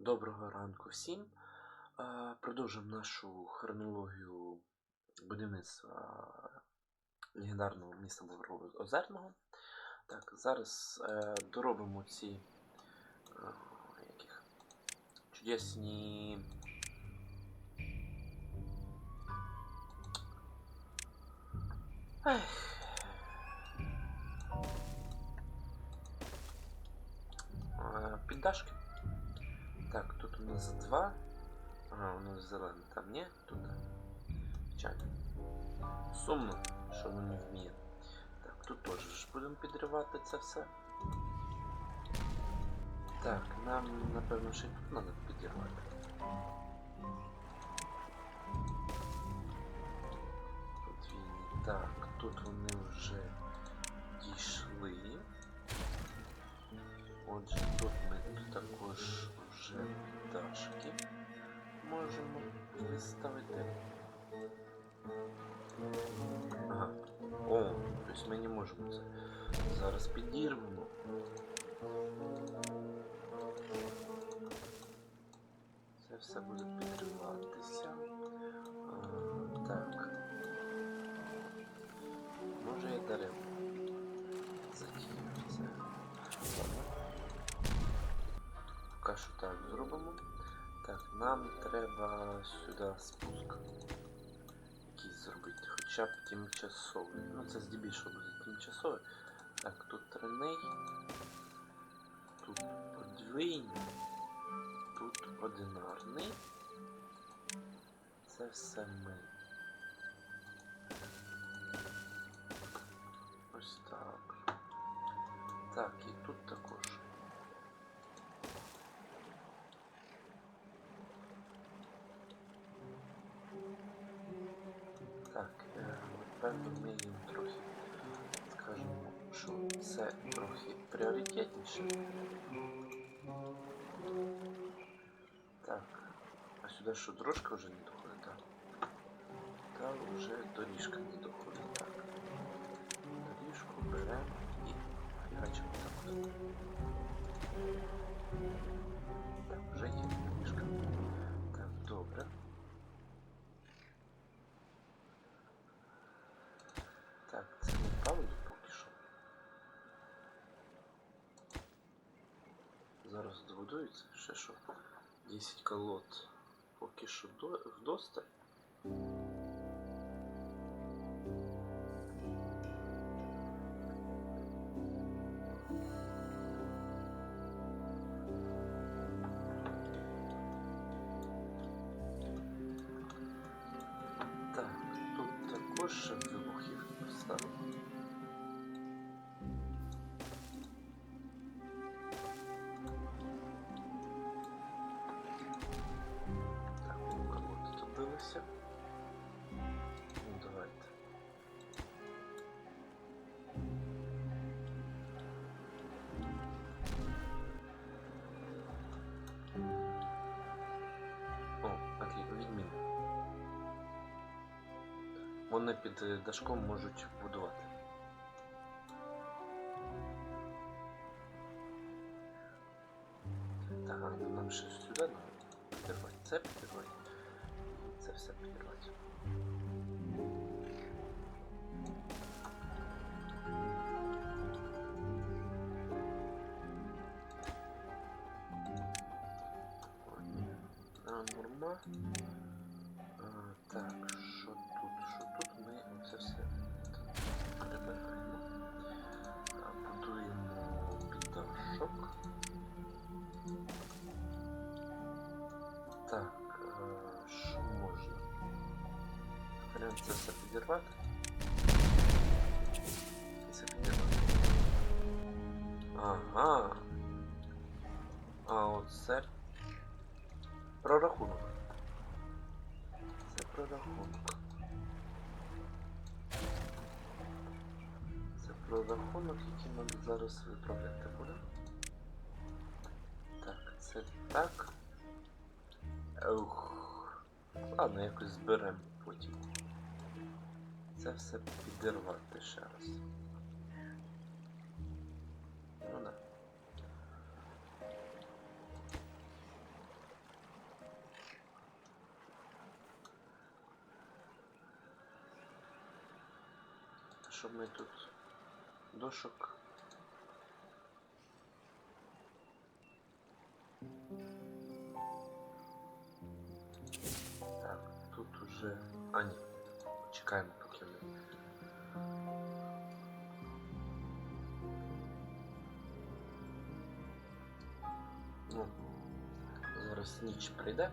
Доброго ранку всім. Е, Продовжуємо нашу хронологію будівництва легендарного міста Бобрового Озерного. Так, зараз е, доробимо ці е, яких, чудесні. Ех. Піддашки. Тут нас два. Ага, у нас зелений. Там ні, тут. Печально. Сумно, що воно не вміє. Так, тут теж ж будемо підривати це все. Так, нам напевно ще й тут треба підірвати. Подвійні. Так, тут вони вже дійшли. Отже, тут ми також вже пташки можемо виставити. Ага. О, тобто ми не можемо це. Зараз підірвемо. Це все буде підриватися. А, так. Може я дерева Поки що так зробимо. Так, нам треба сюди спуск. Якийсь зробити, хоча б тимчасовий. Ну це здебільшого буде тимчасовий. Так, тут треней. Тут подвійний. Тут одинарний. Це все ми. Ось так. Так, і тут також. Так, е, напевно, ми трохи скажемо, що це трохи пріоритетніше. Так, а сюди що, дорожка вже не доходить, так? Та вже доріжка не доходить, так. Доріжку беремо і фігачимо так. Так, вже є доріжка. Так, добре. Так, це неправильно поки що. Зараз добудується ще що 10 колод. Поки що до, вдосталь. Вони під е, дашком можуть будувати. Прям це все підірвати. Ага. А оце прорахунок. Це прорахунок. Це прорахунок, який нам зараз виправляти буде. Так, це так. Ух. Ладно, якось зберемо потім це все підірвати ще раз. Ну да. Щоб ми тут дошок. Так, тут уже... А, ні, чекаємо. Зараз ніч прийде.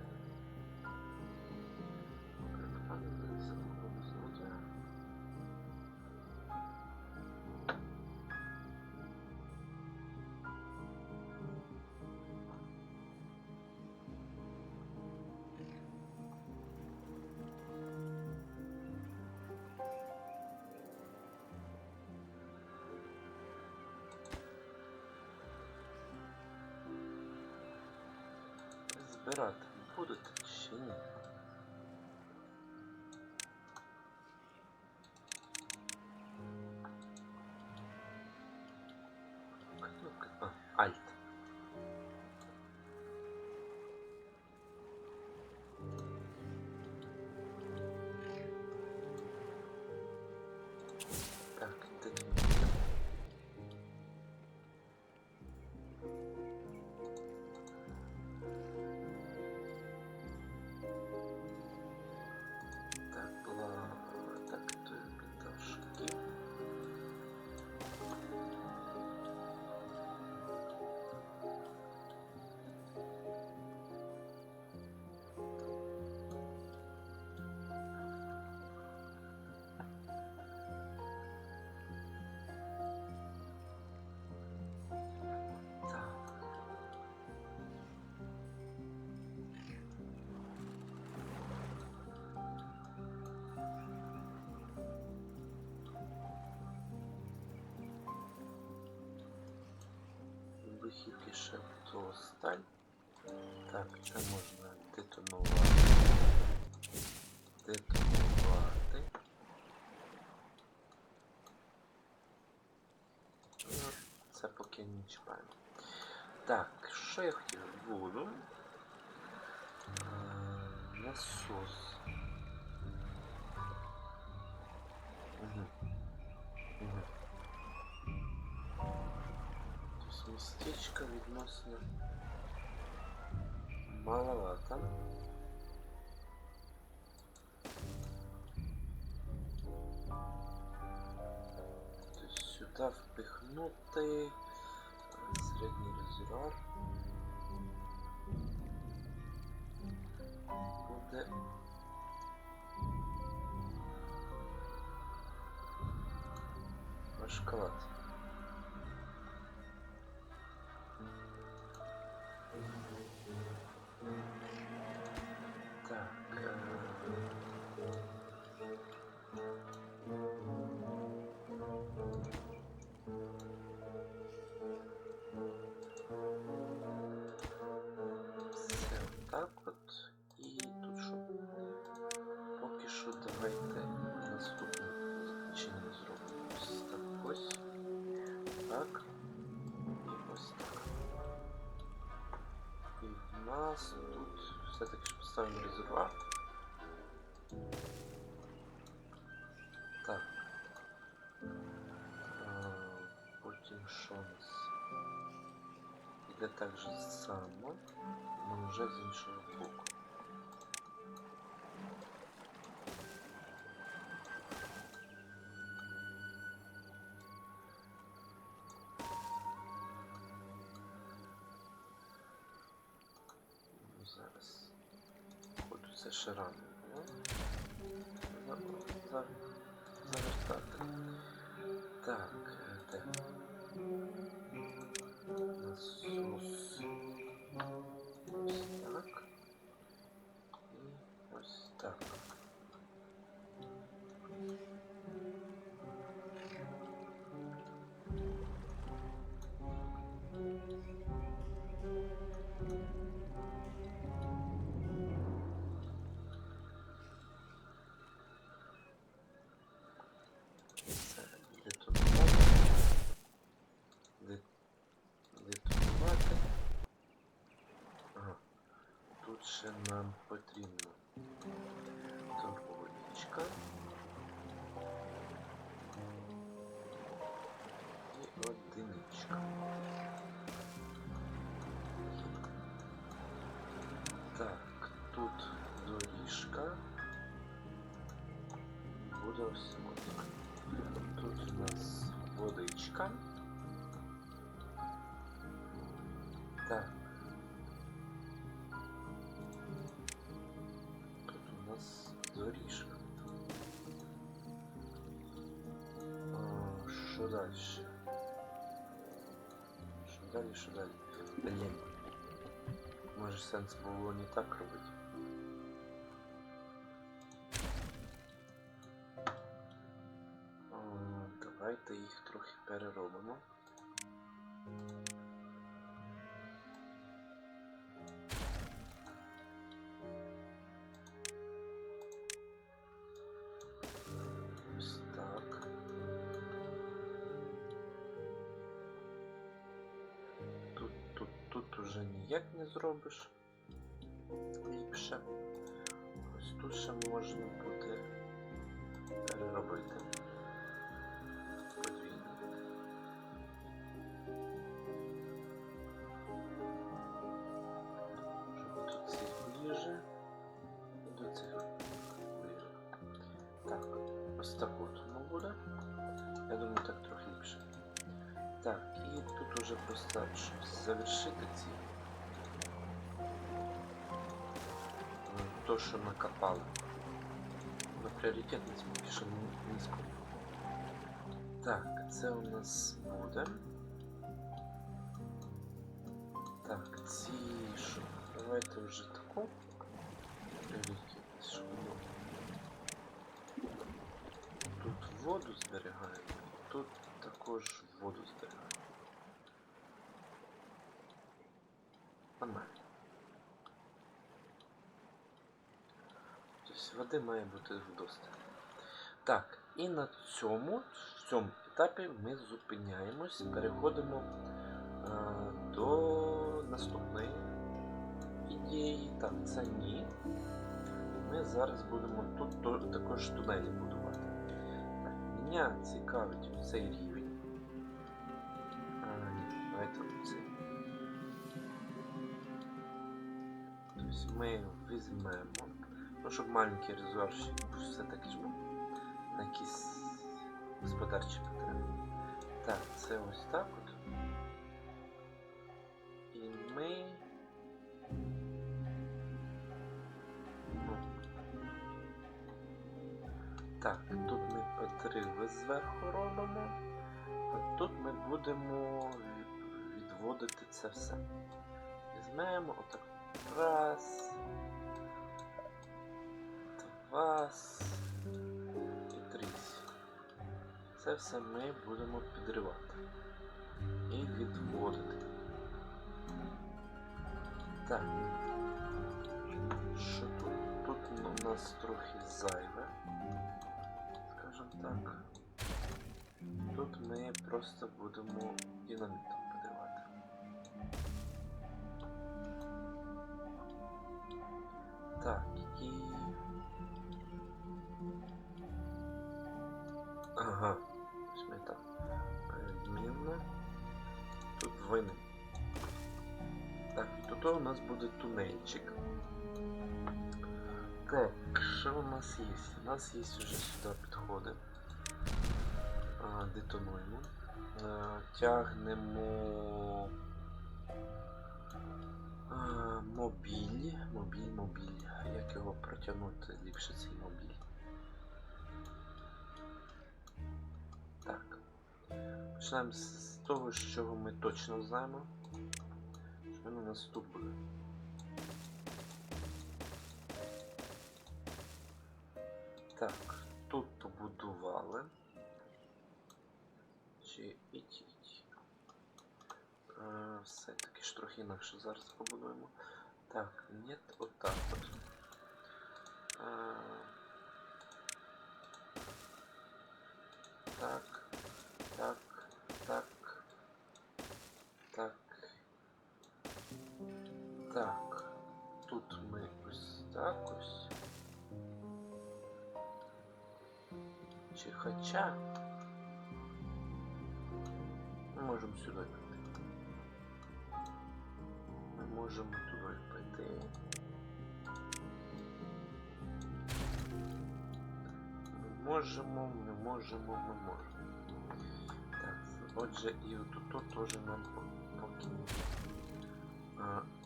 Збирати будете Вихідки шепту сталь. Так, це можна детонувати. Детонувати. Ну, Це поки не чіпаємо. Так, що я хотів? Воду. Е, Насос. містечко відносно маловато. Тобто сюди впихнути е, середній резервуар буде важковато. Так. І ось так. І в нас тут все-таки ж поставимо резервуар. Так. А, Потім що у нас? Іде так же само, але вже з іншого боку. І ось так. Це И вот одиничка. Так, тут доріжка. буду ось Тут у нас водичка. Так. Далі? Що далі, що далі? Блін. Може сенс було не так робити? Тут уже ніяк не зробиш. Ліпше. Ось тут ще можна буде переробити. Подвійно. Щоб до цих ближе. До цих ближе. Так, ось так от буде. Я думаю, так трохи ліпше. Так, і тут уже просто, ці. м, То, що накопали. На пріоритетність поки що ні- низько. Так, це у нас буде. Так, ці що? Давайте вже таку. Пріоритетність, щоб Тут воду зберігаємо, тут також воду. Нормально. Тобто води має бути вдосталь. Так, і на цьому, в цьому етапі ми зупиняємось, переходимо а, до наступної ідеї. Так, це ні. Ми зараз будемо тут також тунелі будувати. Так, Мене цікавить цей рівень. Тобто ми візьмемо, ну щоб маленький резервщик все-таки ж ну, на якісь господарчі потреби. Так, це ось так от. І ми. Так, тут ми по зверху робимо, а тут ми будемо відводити це все. Візьмемо отак. Раз. Два. І три. Це все ми будемо підривати. І відводити. Так. Що тут? Тут у нас трохи зайве скажем так. Тут ми просто будемо динамітом Ага, ми. Відмінно. Тут двойний. Так, і тут у нас буде тунельчик. Так, що у нас є? У нас є вже сюди підходи. А, детонуємо. А, тягнемо а, мобіль. Мобіль, мобіль. Як його протягнути ліпше цей мобіль? Так. Починаємо з того, з чого ми точно знаємо. Що він у нас тут буде. Так, тут побудували. Чи іть іть. Е, Все-таки ж трохи інакше зараз побудуємо. Так, нет, отак от. Е, Так, так, хоча ми можемо сюди піти. Ми можемо туди піти. можемо, ми можемо, ми можемо. Так, отже, і отут теж нам по- поки.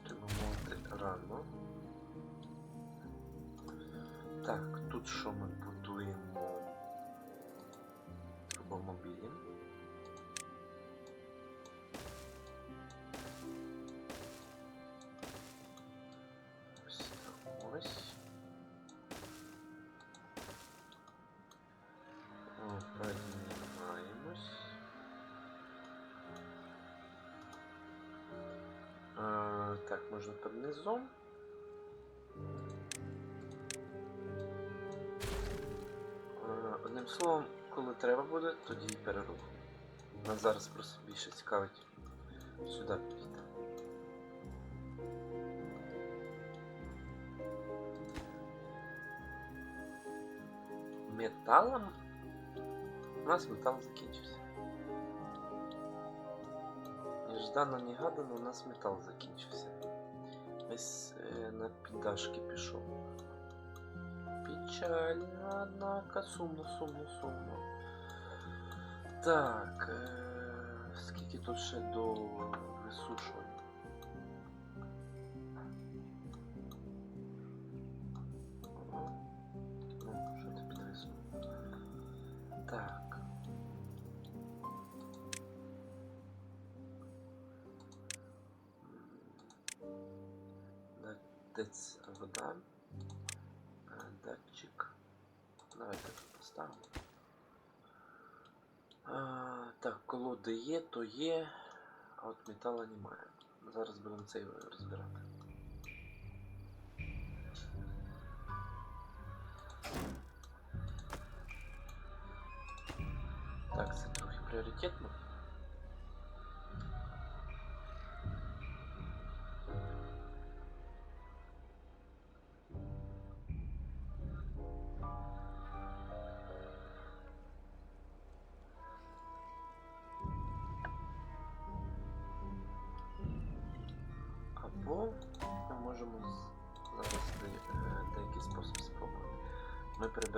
Треба мовити рано. Так, тут що ми Турбомобілі. Ось так, ось. О, так, можна під низом. Одним словом, коли треба буде, тоді перерух. Нас зараз просто більше цікавить сюди підійти. Металом? У нас метал закінчився. Неждано, негадано, у нас метал закінчився. Ось е, на піддашки пішов. Печально, однако, сумно, сумно, сумно. Так, е, скільки тут ще до висушування? Метала немає. Зараз будемо цей розбирати. Так, це трохи пріоритетно.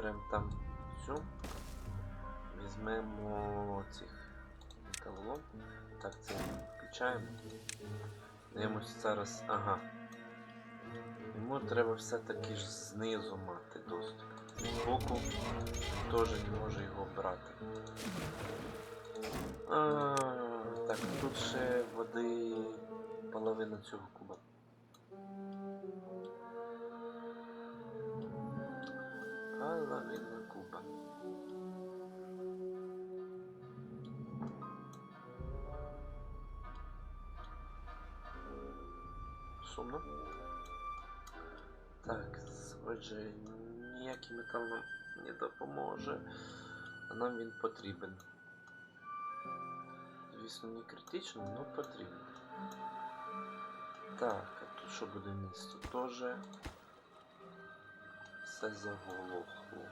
Ми приберемо там цю, візьмемо цих металолом. Так, це включаємо. Дивимося зараз. Ага. Йому треба все-таки ж знизу мати доступ. Збоку теж не може його брати. А, так, тут ще води половина цього куба. Половина куба. Сумно. Так, отже, ніякий метал нам не допоможе, а нам він потрібен. Звісно, не критично, але потрібен. Так, а тут що буде місто? Тоже все заголохло.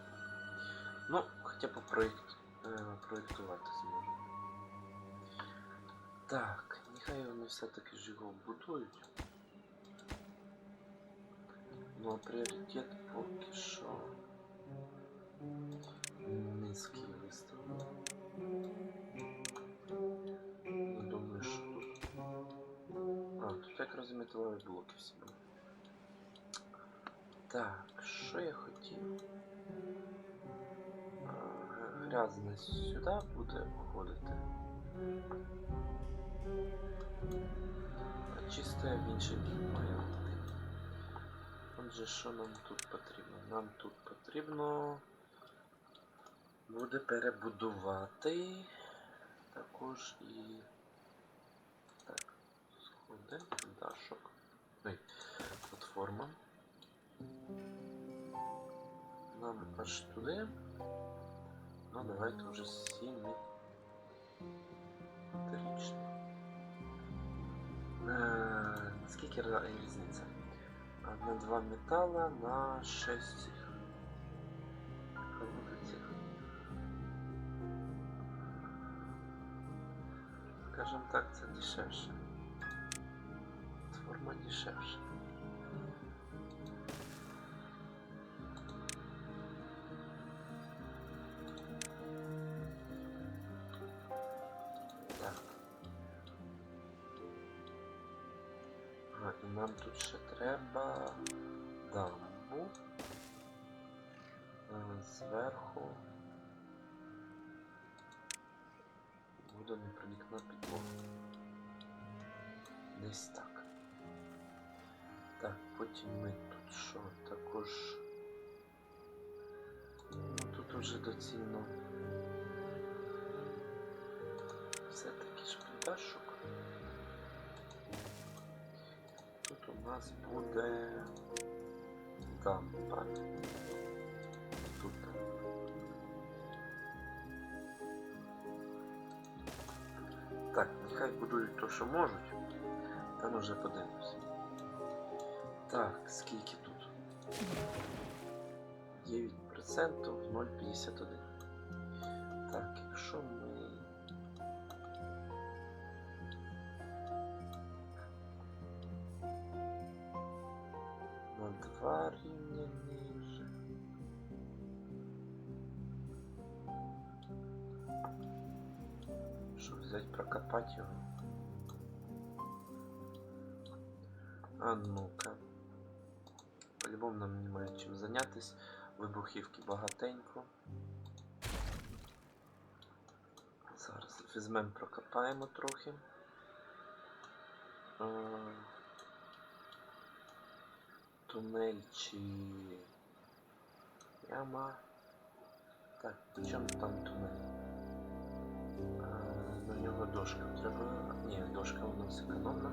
Ну, хоча б проєкт, е, проєктувати зможемо. Так, нехай вони все-таки ж його будують. Ну, а пріоритет поки що низький виставлений. Не думаю, що тут. А, тут якраз і металеві блоки всі були. Так, Що я хотів? А, Грязне сюди буде уходити. А чисте в інший бік має. Отже, що нам тут потрібно? Нам тут потрібно буде перебудувати також і так, сходи, дашок. Ой, платформа. Нам аж туди. Ну, давайте вже сімі. Трічно. Е, Скільки ра- різниця? А, На два металла на 6 цих. Колоди цих. Скажем так, це дешевше. Форма дешевше. Нам тут ще треба дамбу. Е, Зверху буде непроникна підлога. Десь так. Так, потім ми тут що? Також. Ну, тут уже доцільно. Нас буде дамба. Тут. Так, нехай будують то, що можуть. Там уже подивимось. Так, скільки тут? 9% 0,51. Щоб взяти прокопати його. А ну-ка. По-любому нам немає чим зайнятись. Вибухівки багатенько. Зараз візьмемо, прокопаємо трохи. Тунель чи яма. Так, чому там тунель? А, На нього дошка треба. Ні, дошка у нас економна.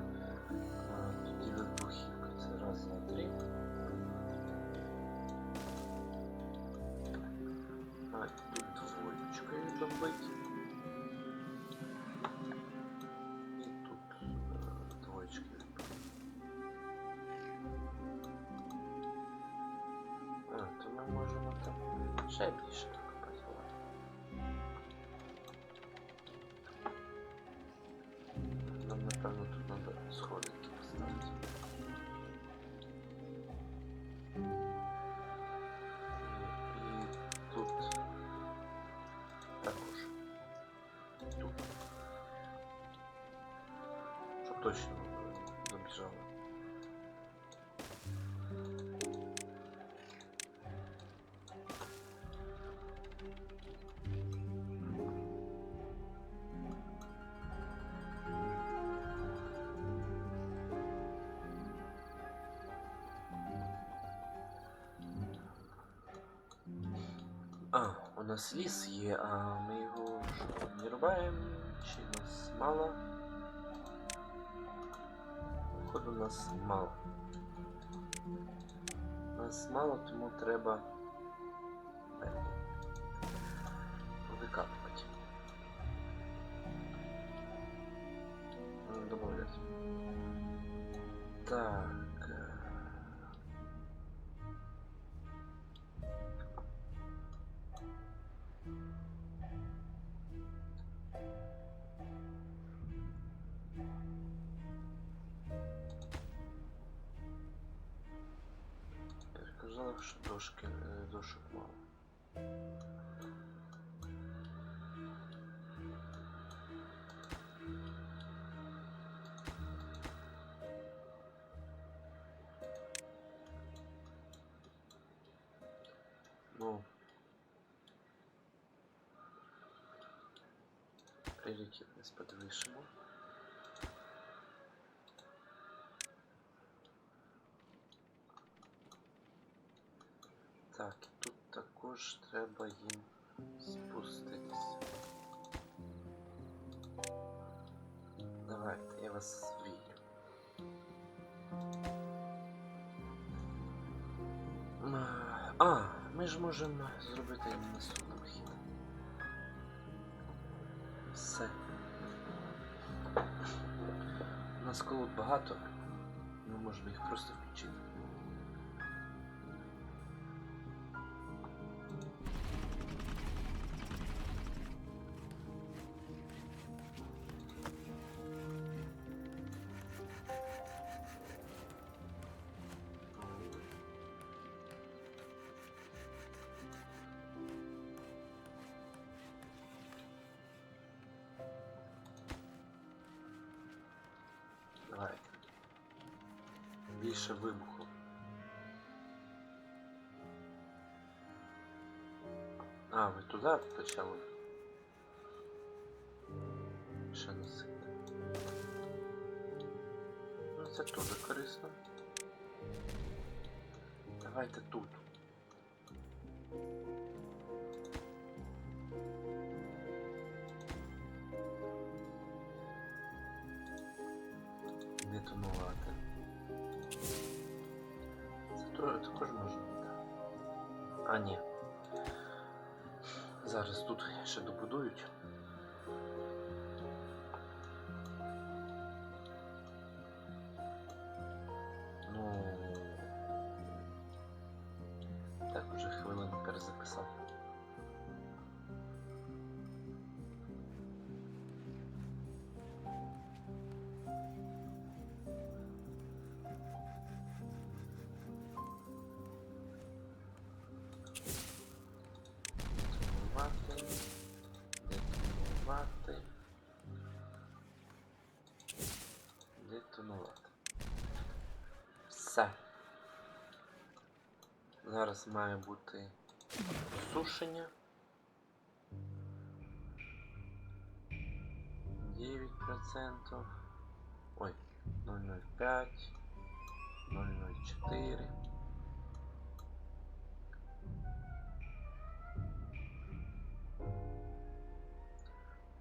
А, Тоді вибухівка. Це раз, два, три. А, тут двоєчкою добить. І тут е, двоєчки відбити. А, то ми можемо там ще більше Нас ліс є, а ми його що, не рубаємо, чи нас мало? Походу нас мало. Нас мало, тому треба е, викапувати. Ну, Так. Ну. Пріоритетність підвищимо. Так, тут також треба їм спуститися. Давайте, я вас вірю. А, ми ж можемо зробити наступний хід. Все. У нас колод багато. Ми можемо їх просто включити. Більше вибуху. А, ви туди почали? Ще не. Ну, це теж корисно. Давайте тут. А, ні. Зараз тут ще добудують. Зараз має бути сушення. 9%. Ой, 0,05. 0,04.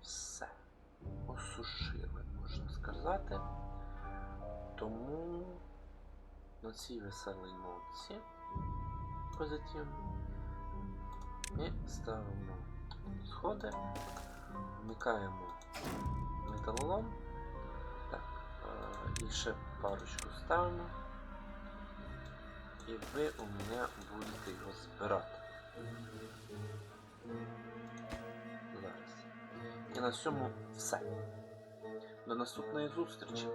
Все. Осушили, можна сказати. Тому на цій веселій ноці позитивно ми ставимо сходи, вмикаємо металолом. Так, е, і ще парочку ставимо. І ви у мене будете його збирати. Зараз. І на цьому все. До наступної зустрічі.